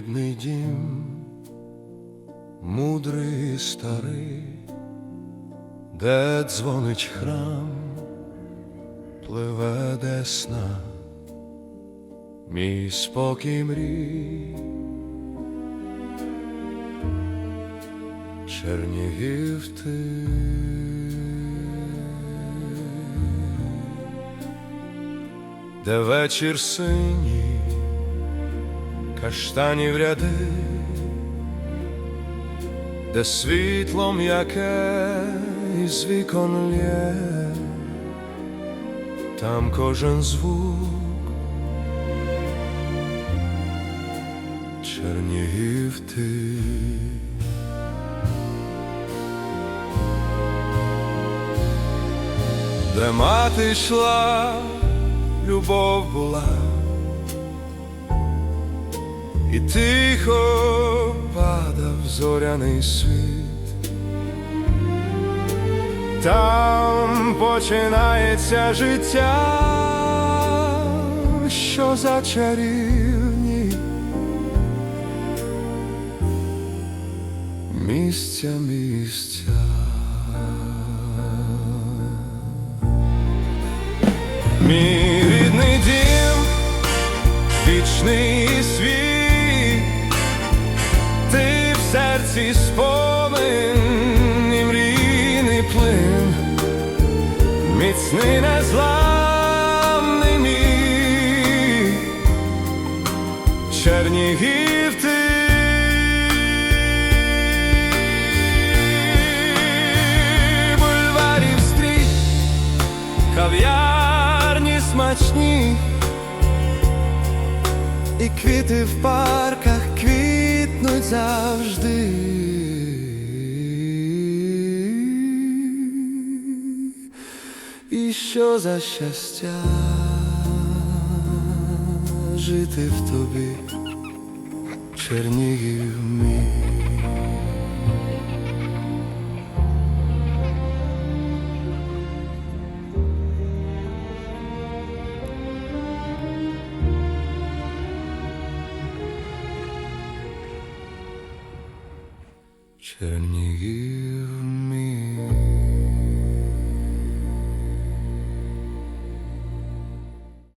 дім, мудрий старий, де дзвонить храм, пливе десна, мій спокій мрій. Чернігів ти. Де вечір синій, каштанів ряди, де світло м'яке із вікон лє, там кожен звук, Чернігів ти. Де мати йшла, любов була, і тихо падав зоряний світ, там починається життя, що за чарівні. Місця, місця. Мій рідний дім, вічний світ, серці спомин і мрійний плин, міцний незламний мій, Чернігів ти. Бульварів стрій кав'ярні смачні, і квіти в парках квітнуть завжди. І що за щастя жити в тобі, Чернігів мій. Чернігів